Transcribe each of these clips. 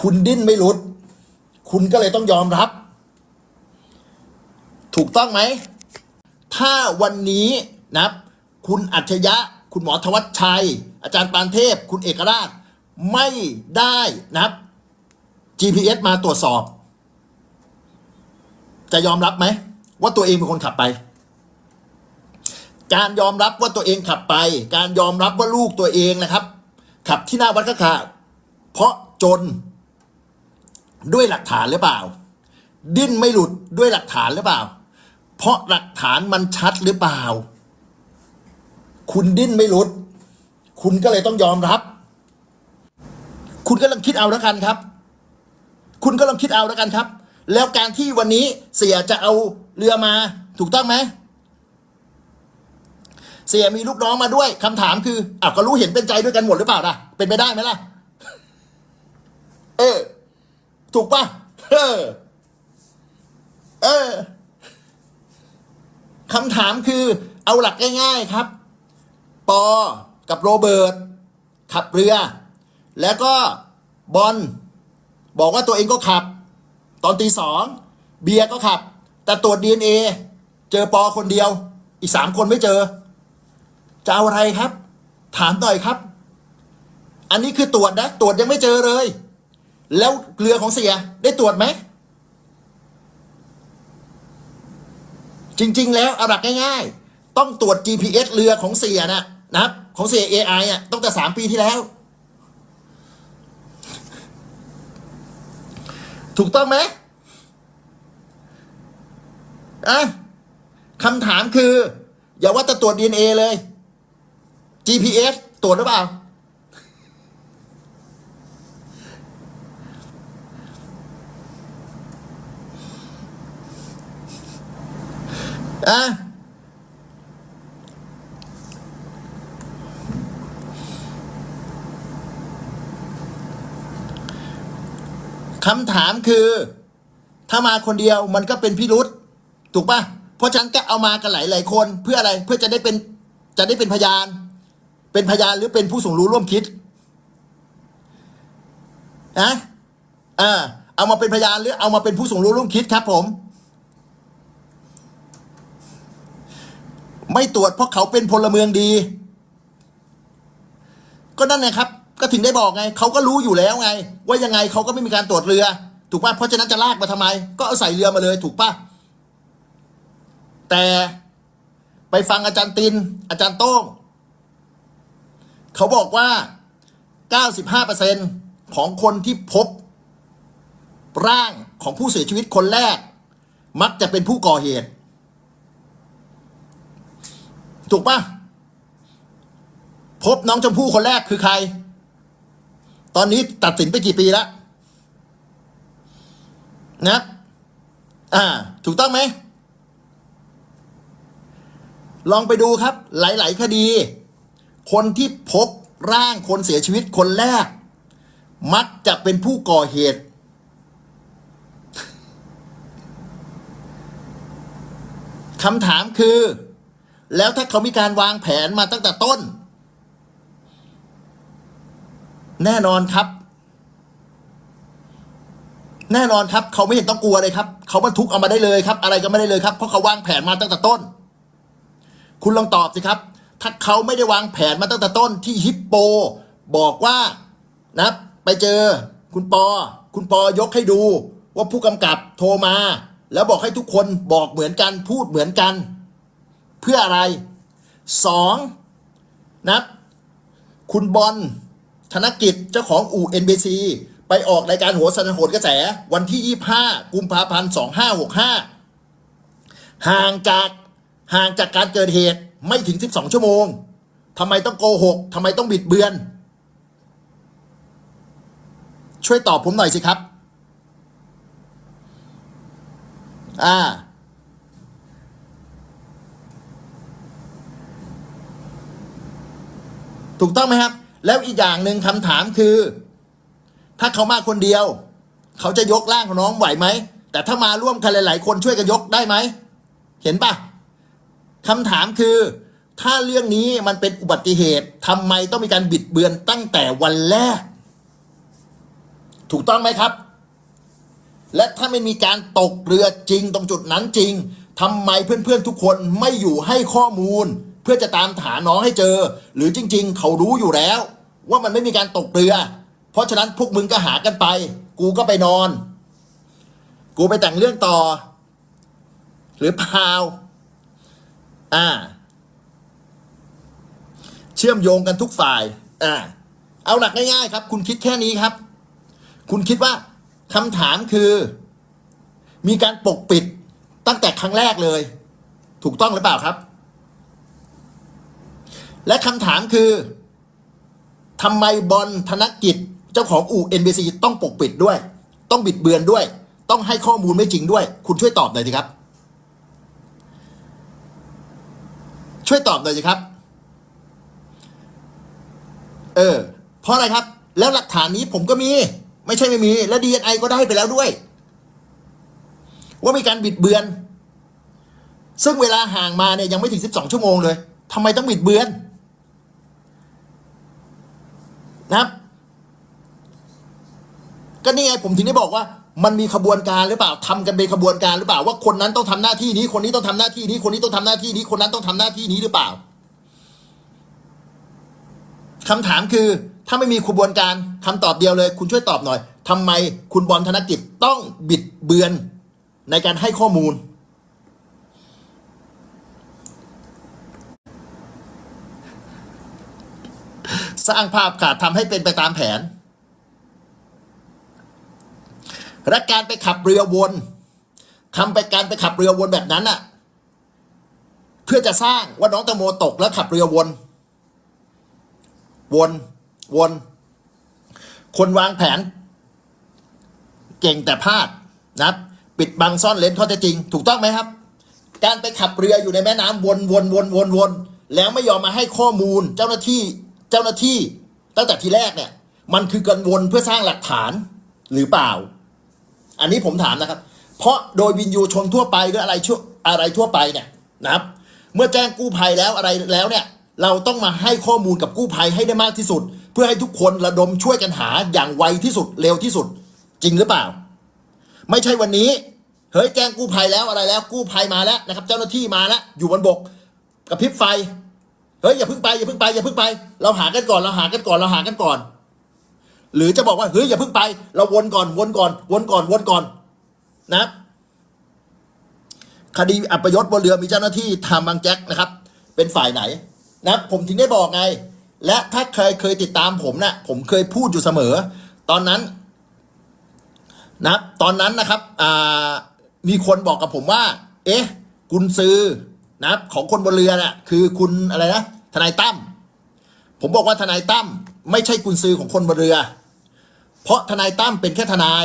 คุณดิ้นไม่หลุด คุณก็เลยต้องยอมรับ ถูกต้องไหม ถ้าวันนี้นะครับคุณอัจฉริยะ คุณหมอธวัชชัย อาจารย์ปานเทพ คุณเอกราช ไม่ได้นะครับ GPS มาตรวจสอบ จะยอมรับไหม ว่าตัวเองเป็นคนขับไป การยอมรับว่าตัวเองขับไป การยอมรับว่าลูกตัวเองนะครับ ขับที่หน้าวัดข้าขาเพราะจน ด้วยหลักฐานหรือเปล่า ดิ้นไม่หลุดด้วยหลักฐานหรือเปล่า เพราะหลักฐานมันชัดหรือเปล่า คุณดิ้นไม่หลุด คุณก็เลยต้องยอมรับ คุณก็ลองคิดเอาแล้วกันครับ คุณก็ลองคิดเอาแล้วกันครับ แล้วการที่วันนี้เสียจะเอาเรือมาถูกต้องไหมเสียมีลูกน้องมาด้วยคำถามคืออ้าวก็รู้เห็นเป็นใจด้วยกันหมดหรือเปล่าล่ะ เป็นไปได้ไหมล่ะ เออ ถูกป่ะเออ เออคำถามคือเอาหลักง่าย ๆครับ ปอกับโรเบิร์ตขับเรือ แล้วก็บอลบอกว่าตัวเองก็ขับ ตอนตีสองเบียร์ก็ขับ แต่ตรวจดีเเอเจอปอคนเดียว อีกสามคนไม่เจอจะเอาอะไรครับ ถามหน่อยครับ อันนี้คือตรวจนะ ตรวจยังไม่เจอเลย แล้วเรือของเสียได้ตรวจไหม จริง ๆ แล้วอาหลักง่ายๆ ต้องตรวจ GPS เรือของเสียนะนะครับของเสีย AI อะตั้งแต่สามปีที่แล้ว ถูกต้องไหมอะคำถามคือ อย่าว่าแต่ตรวจ DNA เลย GPS ตรวจหรือเปล่า อะคำถามคือ ถ้ามาคนเดียวมันก็เป็นพิรุษถูกปะเพราะฉะนันก็เอามากันหลายหลายคน เพื่ออะไรเพื่อจะได้เป็นจะได้เป็นพยาน เป็นพยานหรือเป็นผู้สูงรู้ร่วมคิดนะอ่าเอามาเป็นพยานหรือเอามาเป็นผู้สูงรู้ร่วมคิดครับผม ไม่ตรวจเพราะเขาเป็นพลเมืองดี ก็นั่นไงครับ ก็ถึงได้บอกไงเขาก็รู้อยู่แล้วไง ว่ายังไงเขาก็ไม่มีการตรวจเรือ ถูกป่ะเพราะฉะนั้นจะลากมาทำไม ก็เอาใส่เรือมาเลยถูกป่ะแต่ไปฟังอาจารย์ติน อาจารย์โต้งเขาบอกว่า 95%ของคนที่พบ ร่างของผู้เสียชีวิตคนแรก มักจะเป็นผู้ก่อเหตุ ถูกปะพบน้องชมพู่คนแรกคือใคร ตอนนี้ตัดสินไปกี่ปีแล้วนะ อ่า ถูกต้องไหม ลองไปดูครับ หลาย ๆ คดี คนที่พบร่างคนเสียชีวิตคนแรก มักจะเป็นผู้ก่อเหตุ คำถามคือ แล้วถ้าเขามีการวางแผนมาตั้งแต่ต้น แน่นอนครับ แน่นอนครับ เขาไม่เห็นต้องกลัวเลยครับ เขาบรรทุกเอามาได้เลยครับ อะไรก็ไม่ได้เลยครับ เพราะเขาวางแผนมาตั้งแต่ต้น คุณลองตอบสิครับ ถ้าเขาไม่ได้วางแผนมาตั้งแต่ต้น ที่ฮิปโป บอกว่านะไปเจอ คุณปอ คุณปอยกให้ดู ว่าผู้กำกับโทรมา แล้วบอกให้ทุกคนบอกเหมือนกันพูดเหมือนกัน เพื่ออะไรสองนะคุณบอลธนกิจเจ้าของอู่ NBC ไปออกรายการหัวสนโหดกระแส วันที่ 25 กุมภาพันธ์ 2565 ห่างจากห่างจากการเกิดเหตุไม่ถึง 12 ชั่วโมงทำไมต้องโกหกทำไมต้องบิดเบือน ช่วยตอบผมหน่อยสิครับ อ่า ถูกต้องไหมครับ แล้วอีกอย่างหนึ่งคำถามคือ ถ้าเขามาคนเดียว เขาจะยกร่างของน้องไหวไหม แต่ถ้ามาร่วมกันหลาย ๆ คนช่วยกันยกได้ไหม เห็นปะคำถามคือ ถ้าเรื่องนี้มันเป็นอุบัติเหตุทำไมต้องมีการบิดเบือนตั้งแต่วันแรก ถูกต้องไหมครับ และถ้าไม่มีการตกเรือจริงตรงจุดนั้นจริงทำไมเพื่อน ๆ ทุกคนไม่อยู่ให้ข้อมูล พื่อจะตามหาน้องให้เจอ หรือจริง ๆ เขารู้อยู่แล้ว ว่ามันไม่มีการตกเรือ เพราะฉะนั้นพวกมึงก็หากันไป กูก็ไปนอน กูไปแต่งเรื่องต่อ หรือเปล่าอ่า เชื่อมโยงกันทุกฝ่ายอ่าเอาหลักง่ายๆครับ คุณคิดแค่นี้ครับ คุณคิดว่าคำถามคือ มีการปกปิดตั้งแต่ครั้งแรกเลย ถูกต้องหรือเปล่าครับ และคำถามคือทำไมบอลธนกิจเจ้าของอู่ NBC ต้องปกปิดด้วย ต้องบิดเบือนด้วย ต้องให้ข้อมูลไม่จริงด้วย คุณช่วยตอบหน่อยสิครับ ช่วยตอบหน่อยสิครับ เออ เพราะอะไรครับ แล้วหลักฐานนี้ผมก็มี ไม่ใช่ไม่มี และ DNI ก็ได้ไปแล้วด้วย ว่ามีการบิดเบือน ซึ่งเวลาห่างมาเนี่ยยังไม่ถึง 12 ชั่วโมงเลยทำไมต้องบิดเบือน นะครับ ก็นี่ไงผมถึงได้บอกว่า มันมีขบวนการหรือเปล่าทำกันเป็นขบวนการหรือเปล่า ว่าคนนั้นต้องทำหน้าที่นี้ คนนี้ต้องทำหน้าที่นี้ คนนี้ต้องทำหน้าที่นี้ คนนั้นต้องทำหน้าที่นี้หรือเปล่าคำถามคือถ้าไม่มีขบวนการคำตอบเดียวเลย คุณช่วยตอบหน่อยทำไมคุณบอลธนกิจต้องบิดเบือนในการให้ข้อมูล สร้างภาพขาดทำให้เป็นไปตามแผน และการไปขับเรือวนทำไปการไปขับเรือวนแบบนั้นอะเพื่อจะสร้างว่าน้องตงโมตกแล้วขับเรือวน วนวน คนวางแผน เก่งแต่พลาดนะปิดบังซ่อนเลนข้อเท็จจริง ถูกต้องไหมครับ การไปขับเรืออยู่ในแม่น้ำวนวนวนวนวน แล้วไม่ยอมมาให้ข้อมูลเจ้าหน้าที่ เจ้าหน้าที่ตั้งแต่ทีแรกเนี่ย มันคือการวนเพื่อสร้างหลักฐานหรือเปล่า อันนี้ผมถามนะครับ เพราะโดยวินยูชนทั่วไปหรืออะไรชั่วอะไรทั่วไปเนี่ยนะครับ เมื่อแจ้งกู้ภัยแล้วอะไรแล้วเนี่ย เราต้องมาให้ข้อมูลกับกู้ภัยให้ได้มากที่สุด เพื่อให้ทุกคนระดมช่วยกันหาอย่างไวที่สุดเร็วที่สุด จริงหรือเปล่า ไม่ใช่วันนี้เฮ้ยแจ้งกู้ภัยแล้วอะไรแล้วกู้ภัยมาแล้วนะครับ เจ้าหน้าที่มาแล้วอยู่บนบกกระพริบไฟ เฮ้ยอย่าเพิ่งไปอย่าเพิ่งไปอย่าเพิ่งไป เราหากันก่อนเราหากันก่อนเราหากันก่อน หรือจะบอกว่าเฮ้ยอย่าเพิ่งไป เราวนก่อนวนก่อนวนก่อนวนก่อนนะคดีอัปยศบนเรือมีเจ้าหน้าที่ทำบางแจ็คนะครับ เป็นฝ่ายไหนนะผมถึงได้บอกไง และถ้าใครเคยติดตามผมนะ่ะผมเคยพูดอยู่เสมอ ตอนนั้นนะตอนนั้นนะครับมีคนบอกกับผมว่า เอ๊ะ กุนซือ นะของคนบนเรือน่ะคือคุณอะไรนะทนายตั้มผมบอกว่าทนายตั้มไม่ใช่กุนซือของคนบนเรือ เพราะทนายตั้มเป็นแค่ทนาย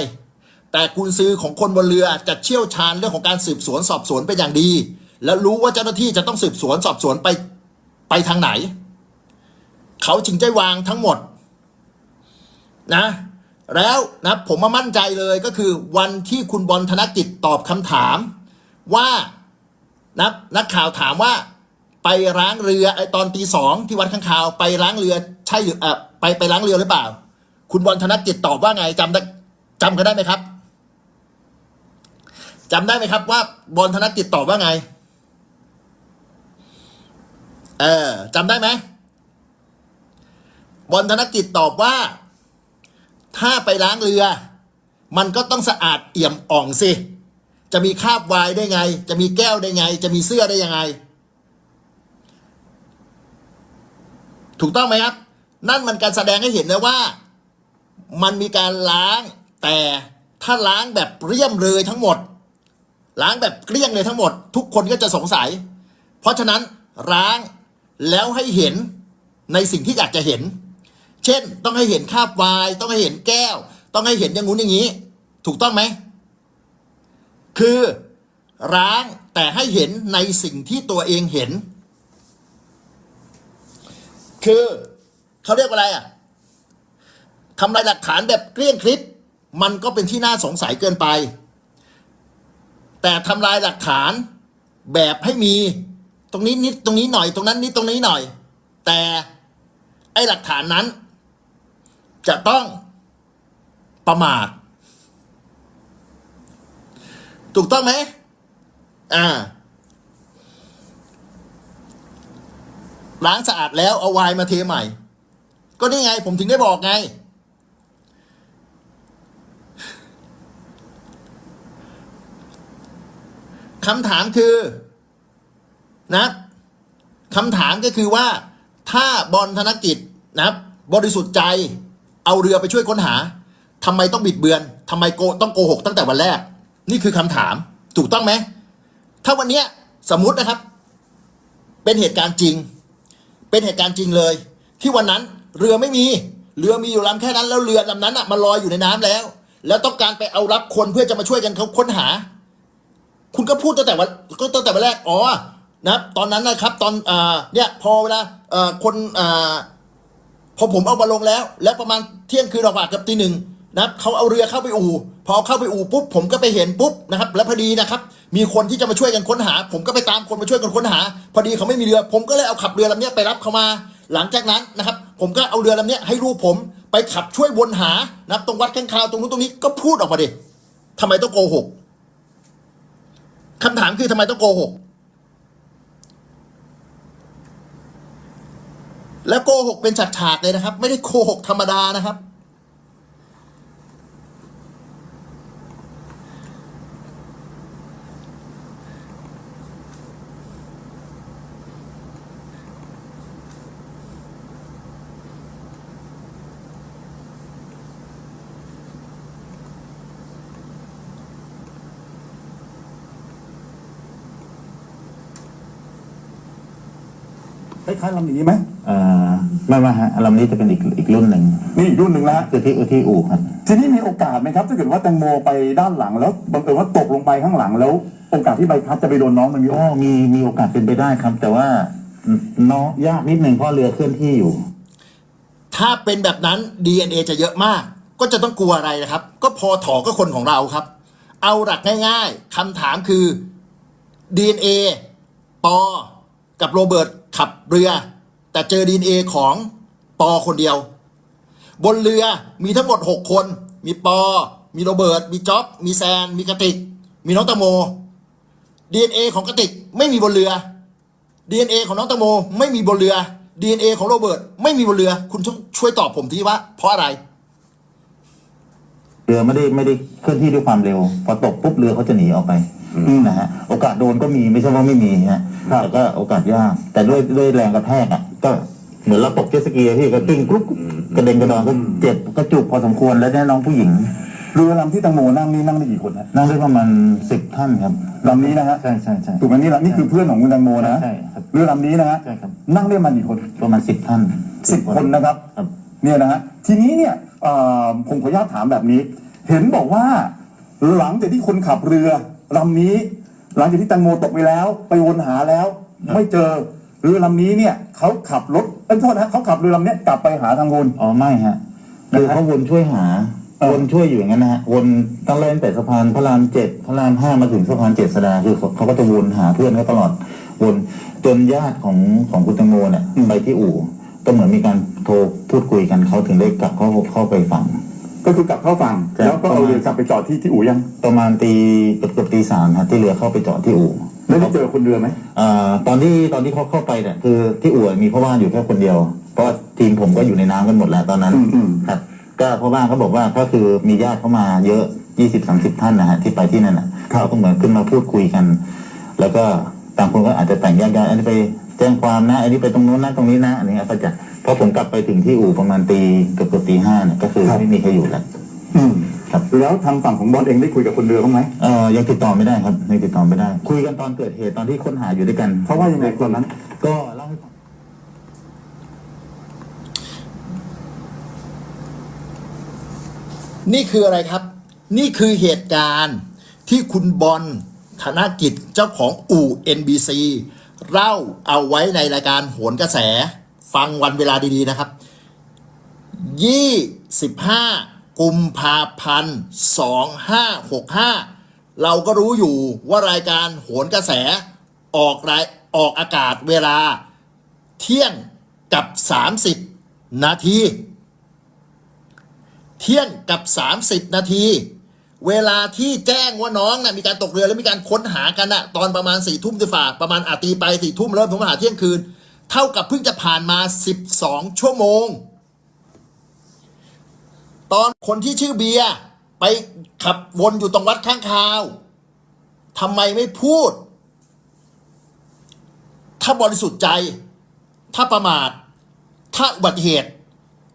แต่กุนซือของคนบนเรือจะเชี่ยวชาญเรื่องของการสืบสวนสอบสวนเป็นอย่างดี และรู้ว่าเจ้าหน้าที่จะต้องสืบสวนสอบสวนไปไปทางไหน เขาจึงได้วางทั้งหมดนะ แล้วนะผมมามั่นใจเลยก็คือวันที่คุณบอลธนกิจตอบคำถามว่า นะนักข่าวถามว่า ไปล้างเรือไอตอนตีสองที่วัดข้างคาว ไปล้างเรือใช่หรือเออไปไปล้างเรือหรือเปล่า คุณบอลธนกิจตอบว่าไงจำได้จำกันได้ไหมครับจำได้ไหมครับว่าบอลธนกิจตอบว่าไง เออจำได้ไหมบอลธนกิจตอบว่า ถ้าไปล้างเรือ มันก็ต้องสะอาดเอี่ยมอ่องสิ จะมีคาบวน์ได้ไง จะมีแก้วได้ไง จะมีเสื้อได้ยังไง ถูกต้องไหมครับ นั่นมันการแสดงให้เห็นนะว่า มันมีการล้างแต่ถ้าล้างแบบเรียมเลยทั้งหมด ล้างแบบเกลี้ยงเลยทั้งหมด ทุกคนก็จะสงสัย เพราะฉะนั้นล้างแล้วให้เห็นในสิ่งที่อยากจะเห็น เช่น ต้องให้เห็นคาบวน์ต้องให้เห็นแก้ว ต้องให้เห็นอย่างงู้นอย่างนี้ ถูกต้องไหม คือร้างแต่ให้เห็นในสิ่งที่ตัวเองเห็น คือเขาเรียกว่าอะไรอะทำลายหลักฐานแบบเกลี้ยงคลิป มันก็เป็นที่น่าสงสัยเกินไป แต่ทำลายหลักฐานแบบให้มี ตรงนี้นิดตรงนี้หน่อย ตรงนั้นนิดตรงนี้หน่อย แต่ไอ้หลักฐานนั้น จะต้องประมาท ถูกต้องไหมอ่าล้างสะอาดแล้วเอาไวน์มาเทใหม่ ก็นี่ไงผมถึงได้บอกไง คำถามคือนะคำถามก็คือว่า ถ้าบอลธนกิจนะครับบริสุทธิ์ใจ เอาเรือไปช่วยค้นหาทำไมต้องบิดเบือนทำไมโกต้องโกหกตั้งแต่วันแรก นี่คือคำถามถูกต้องไหม ถ้าวันเนี้ยสมมุตินะครับ เป็นเหตุการณ์จริง เป็นเหตุการณ์จริงเลย ที่วันนั้นเรือไม่มีเรือมีอยู่ลำแค่นั้นแล้วเรือลำนั้นอะมันลอยอยู่ในน้ำแล้ว แล้วต้องการไปเอารับคนเพื่อจะมาช่วยกันเขาค้นหา คุณก็พูดตั้งแต่วันก็ตั้งแต่วันแรกอ๋อนะครับตอนนั้นนะครับ ตอนอ่าเนี่ยพอเวลาอ่อคนอ่าพอผมเอามาลงแล้ว แล้วประมาณเที่ยงคืนออกมากับตีหนึ่ง นะครับเขาเอาเรือเข้าไปอู่พอเข้าไปอู่ปุ๊บผมก็ไปเห็นปุ๊บนะครับ แล้วพอดีนะครับ มีคนที่จะมาช่วยกันค้นหา ผมก็ไปตามคนมาช่วยกันค้นหา พอดีเขาไม่มีเรือ ผมก็เลยเอาขับเรือลำนี้ไปรับเขามา หลังจากนั้นนะครับ ผมก็เอาเรือลำนี้ให้ลูกผมไปขับช่วยวนหานะครับตรงวัดข้างคาวตรงนู้นตรงนี้ก็พูดออกมาดิทำไมต้องโกหกคำถามคือทำไมต้องโกหกแล้วโกหกเป็นฉากๆเลยนะครับ ไม่ได้โกหกธรรมดานะครับ ล้ายๆลำนี้ไหมเอ่อไม่ไม่ฮะลำนี้จะเป็นอีกอีกรุ่นหนึ่งนี่อีกรุ่นหนึ่งแล้วคือที่ที่อู่ครับ ทีนี้มีโอกาสไหมครับถ้าเกิดว่าแตงโมไปด้านหลังแล้วบังเอิญว่าตกลงไปข้างหลังแล้ว โอกาสที่ใบพัดจะไปโดนน้องมันมีโอก็กาสมีมีโอกาสเป็นไปได้ครับ แต่ว่าน้องยากนิดนึงเพราะเรือเคลื่อนที่อยู่ ถ้าเป็นแบบนั้น DNA จะเยอะมาก ก็จะต้องกลัวอะไรนะครับ ก็พอถอก็คนของเราครับ เอาหลักง่ายๆคำถามคือ DNA ปอกับโรเบิร์ต ขับเรือ แต่เจอ DNA ของปอคนเดียว บนเรือมีทั้งหมด 6 คน มีปอ มีโรเบิร์ต มีจ๊อบมีแซน มีกระติก มีน้องตงโม DNA ของกระติกไม่มีบนเรือ DNA ของน้องตงโมไม่มีบนเรือ DNA ของโรเบิร์ตไม่มีบนเรือ คุณช่วยตอบผมทีว่าเพราะอะไร เรือไม่ได้ไม่ได้เคลื่อนที่ด้วยความเร็ว พอตกปุ๊บเรือเขาจะหนีออกไปนะฮะโอกาสโดนก็มีไม่ใช่ว่าไม่มีฮะแต่ก็โอกาสยากแต่ด้วยด้วยแรงกระแทกอะก็เหมือนเราตกเจ็ตสกีอะพี่ก็กิ้งกรุ๊ปกระเด็นกระดอนก็เจ็บก็จุกพอสมควรแล้วเนี่ยน้องผู้หญิงเรือลำที่แตงโมนั่งนี่นั่งได้กี่คนฮะนั่งได้ประมาณสิบท่านครับลำนี้นะฮะใช่ใช่ใช่ถูกไหมนี่ละนี่คือเพื่อนของคุณแตงโมนะใช่ครับเรือลำนี้นะฮะใช่ครับนั่งได้มากี่คนประมาณสิบท่านสิบคนนะครับครับเนี่ยนะฮะทีนี้เนี่ย เอ่อผมขออนุญาตถามแบบนี้ เห็นบอกว่า หลังจากที่คนขับเรือลำนี้ หลังจากที่แตังโมตกไปแล้ว ไปวนหาแล้ว ไม่เจอเรือลำนี้เนี่ยเขาขับรถเอ้ยโทษนะฮะเขาขับเรือลำเนี้ยกลับไปหาทางคุณอ๋อไม่ฮะคือเขาวนช่วยหาเออวนช่วยอยู่อย่างนั้นนะฮะวนตั้งเล่นแต่สะพานพระรามเจ็ดพระรามห้ามาถึงสะพานเจ็ดสดาคือเขาเขาก็จะวนหาเพื่อนเขาตลอดวนจนญาติของของคุณตังโมเนี่ยไปที่อู่ ก็เหมือนมีการโทรพูดคุยกันเขาถึงได้กลับเข้าเข้าไปฝั่ง ก็คือกลับเข้าฝั่งครับ แล้วก็เอาเรือกลับไปจอดที่ที่อู่ยังประมาณตีเกือบเกือบตีสามฮะที่เรือเข้าไปจอดที่อู่แล้วได้เจอคนเรือไหมอ่าตอนที่ตอนที่เขาเข้าไปเนี่ยคือที่อู่มีพ่อบ้านอยู่แค่คนเดียว เพราะว่าทีมผมก็อยู่ในน้ำกันหมดแล้วตอนนั้น อืมอืมครับก็พ่อบ้านเขาบอกว่าก็คือมีญาติเข้ามาเยอะยี่สิบสามสิบท่านนะฮะที่ไปที่นั่นน่ะเขาก็เหมือนขึ้นมาพูดคุยกัน แล้วก็ต่างคนก็อาจจะแต่งแยกย้ายอันนี้ไป แจ้งความนะอันนี้ไปตรงนู้นนะตรงนี้นะอันนี้ก็จะเพราะผมกลับไปถึงที่อู่ประมาณตีเกือบเกือบตีห้าเนี่ยก็คือไม่มีใครอยู่แล้วอืมครับแล้วทางฝั่งของบอสเองได้คุยกับคนเรือบ้างไหมเอ่อยังติดต่อไม่ได้ครับยังติดต่อไม่ได้ คุยกันตอนเกิดเหตุตอนที่ค้นหาอยู่ด้วยกันเขาว่ายังไงตอนนั้น ก็เล่าให้ฟังนี่คืออะไรครับ นี่คือเหตุการณ์ที่คุณบอลธนกิจเจ้าของอู่ NBC เล่าเอาไว้ในรายการโหนกระแส ฟังวันเวลาดีๆนะครับ 25 กุมภาพันธ์ 2565 เราก็รู้อยู่ว่ารายการโหนกระแสออกรายออกอากาศเวลาเที่ยงกับ 30 นาที เที่ยงกับ 30 นาที เวลาที่แจ้งว่าน้องนะ่ะมีการตกเรือแล้วมีการค้นหากันนะตอนประมาณสี่ทุ่มจะฝ่าประมาณอาตีไปสี่ทุ่มเริ่มถึงหาเที่ยงคืน เท่ากับเพิ่งจะผ่านมา12ชั่วโมง ตอนคนที่ชื่อเบียร์ไปขับวนอยู่ตรงวัดข้างคาวทำไมไม่พูด ถ้าบริสุทธิ์ใจ ถ้าประมาท ถ้าอุบัติเหตุ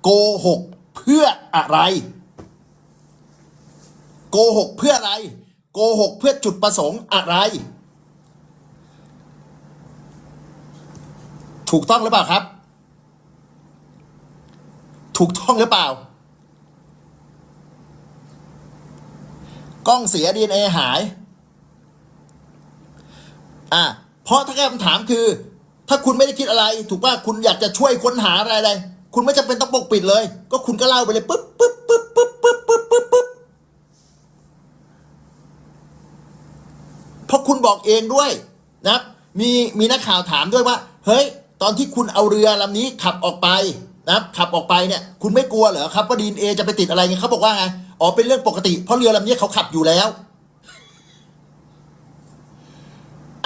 โกหกเพื่ออะไร โกหกเพื่ออะไร โกหกเพื่อจุดประสงค์อะไร ถูกต้องหรือเปล่าครับ ถูกต้องหรือเปล่า กล้องเสียดีเอหาย อะเพราะถ้าคำถามคือ ถ้าคุณไม่ได้คิดอะไร ถูกป่ะคุณอยากจะช่วยค้นหาอะไรอะไรคุณไม่จำเป็นต้องปกปิดเลย ก็คุณก็เล่าไปเลยปึ๊บปึ๊บปึ๊บปึ๊บปึ๊บปึ๊บปึ๊บปึ๊บเพราะคุณ บอกเองด้วยนะครับมีมีนักข่าวถามด้วยว่า เฮ้ย ตอนที่คุณเอาเรือลำนี้ขับออกไปนะครับขับออกไปเนี่ยคุณไม่กลัวเหรอครับว่าดีเอจะไปติดอะไรเงี้ยเขาบอกว่าไงอ๋อเป็นเรื่องปกติเพราะเรือลำนี้เขาขับอยู่แล้ว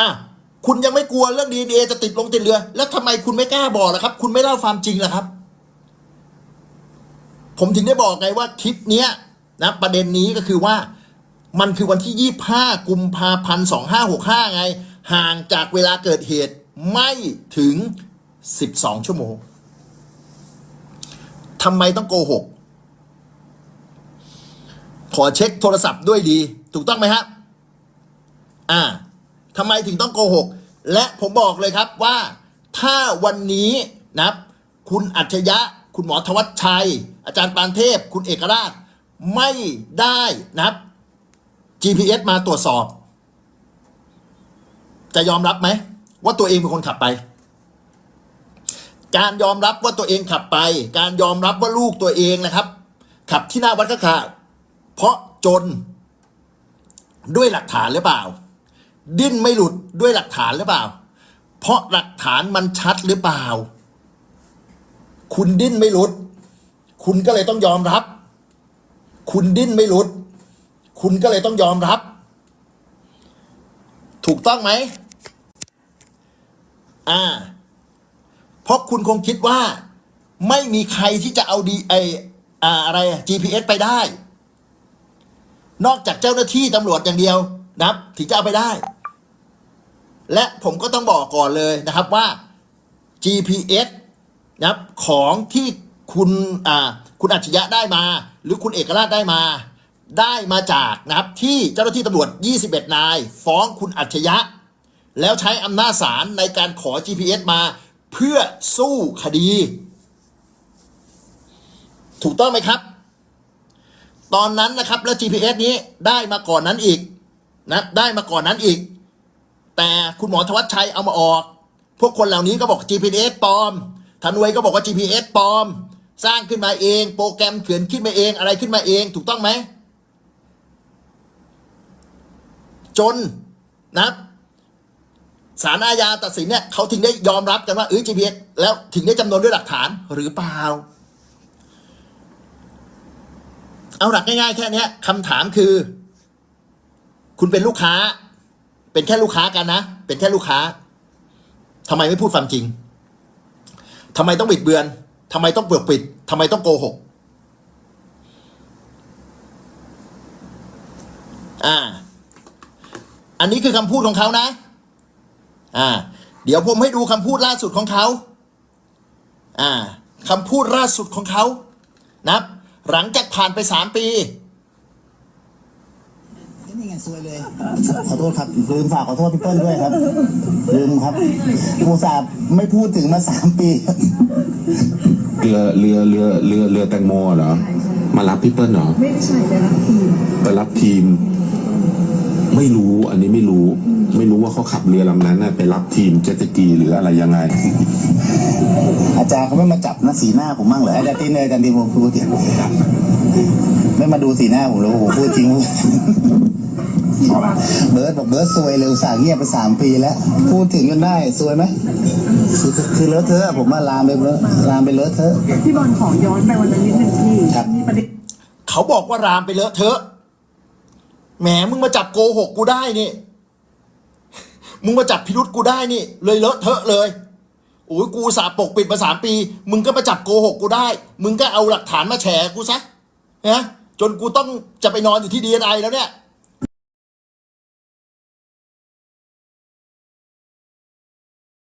อะคุณยังไม่กลัวเรื่องดีเอจะติดลงติดเรือ แล้วทำไมคุณไม่กล้าบอกล่ะครับ คุณไม่เล่าความจริงล่ะครับ ผมถึงได้บอกไงว่าคลิปเนี้ยนะประเด็นนี้ก็คือว่า มันคือวันที่ 25 กุมภาพันธ์2565 ไง ห่างจากเวลาเกิดเหตุไม่ถึง 12 ชั่วโมงทำไมต้องโกหก ขอเช็คโทรศัพท์ด้วยดี ถูกต้องไหมครับอ่าทำไมถึงต้องโกหก และผมบอกเลยครับว่า ถ้าวันนี้นะคุณอัจฉริยะ คุณหมอธวัชชัย อาจารย์ปานเทพ คุณเอกราช ไม่ได้นะครับ GPS มาตรวจสอบ จะยอมรับไหม ว่าตัวเองเป็นคนขับไป การยอมรับว่าตัวเองขับไป การยอมรับว่าลูกตัวเองนะครับ ขับที่หน้าวัดกะขาเพราะจนด้วยหลักฐานหรือเปล่า ดิ้นไม่หลุดด้วยหลักฐานหรือเปล่า เพราะหลักฐานมันชัดหรือเปล่า คุณดิ้นไม่หลุด คุณก็เลยต้องยอมรับ คุณดิ้นไม่หลุด คุณก็เลยต้องยอมรับ ถูกต้องไหม อ่า เพราะคุณคงคิดว่า ไม่มีใครที่จะเอาดีไออะไร GPS ไปได้ นอกจากเจ้าหน้าที่ตำรวจอย่างเดียวนะครับ ถึงจะเอาไปได้ และผมก็ต้องบอกก่อนเลยนะครับว่า GPS นะครับของที่คุณอ่าคุณอัจฉริยะได้มา หรือคุณเอกราชได้มา ได้มาจากนะครับที่เจ้าหน้าที่ตำรวจ 21 นาย ฟ้องคุณอัจฉริยะ แล้วใช้อำนาจศาลในการขอ GPS มาเพื่อสู้คดี ถูกต้องไหมครับ ตอนนั้นนะครับแล้ว GPS นี้ได้มาก่อนนั้นอีกนะได้มาก่อนนั้นอีก แต่คุณหมอธวัชชัยเอามาออก พวกคนเหล่านี้ก็บอก GPS ปลอมธนวยก็บอกว่า GPS ปลอม สร้างขึ้นมาเอง โปรแกรมเขียนขึ้นมาเองอะไรขึ้นมาเอง ถูกต้องไหม จนนะสารอาญาตัดสินเนี่ยเขาถึงได้ยอมรับกันว่าเออ GPS แล้วถึงได้จำนวนด้วยหลักฐานหรือเปล่า เอาหลักง่ายๆแค่นี้คำถามคือ คุณเป็นลูกค้า เป็นแค่ลูกค้ากันนะ เป็นแค่ลูกค้าทำไมไม่พูดความจริงทำไมต้องบิดเบือนทำไมต้องเปลือกปิดทำไมต้องโกหกอ่า อันนี้คือคำพูดของเขานะ อ่า เดี๋ยวผมให้ดูคำพูดล่าสุดของเขา อ่าคำพูดล่าสุดของเขานะครับหลังจากผ่านไปสามปีนี่ไงซวยเลย ขอโทษครับ ลืมฝากขอโทษพี่เปิ้ลด้วยครับ ลืมครับอุตส่าห์ไม่พูดถึงมาสามปี เรือเรือเรือเรือเรือแตงโมเหรอ มารับพี่เปิ้ลเหรอ ไม่ใช่ไปรับทีม ไปรับทีม ไม่รู้อันนี้ไม่รู้ ไม่รู้ว่าเขาขับเรือลำนั้นน่ะไปรับทีมเจ็ตสกีหรืออะไรยังไง อาจารย์เขาไม่มาจับหน้าสีหน้าผมมั่งเหรออาจารย์ตีเนยอาจารย์ตีผมพูดเถียงไม่มาดูสีหน้าผมเลยโอ้โหพูดจริงเบิร์ดบอกเบิร์ดซวยเลยอุตส่าห์เงียบไปสามปีแล้ว พูดถึงกันได้ซวยไหมคือคือเลอะเทอะผมมาลามไปเลอะลามไปเลอะเทอะพี่บอลขอย้อนไปวันนั้นนิดนึงพี่ครับมีประเด็นเขาบอกว่ารามไปเลอะเทอะ แหมมึงมาจับโกหกกูได้นี่ มึงมาจับพิรุษกูได้นี่ เลยเลอะเทอะเลยโอ้ยกูสาปกปิดมาสามปี มึงก็มาจับโกหกกูได้ มึงก็เอาหลักฐานมาแฉกูซะนะจนกูต้องจะไปนอนอยู่ที่ดีเอ็นไอแล้วเนี่ย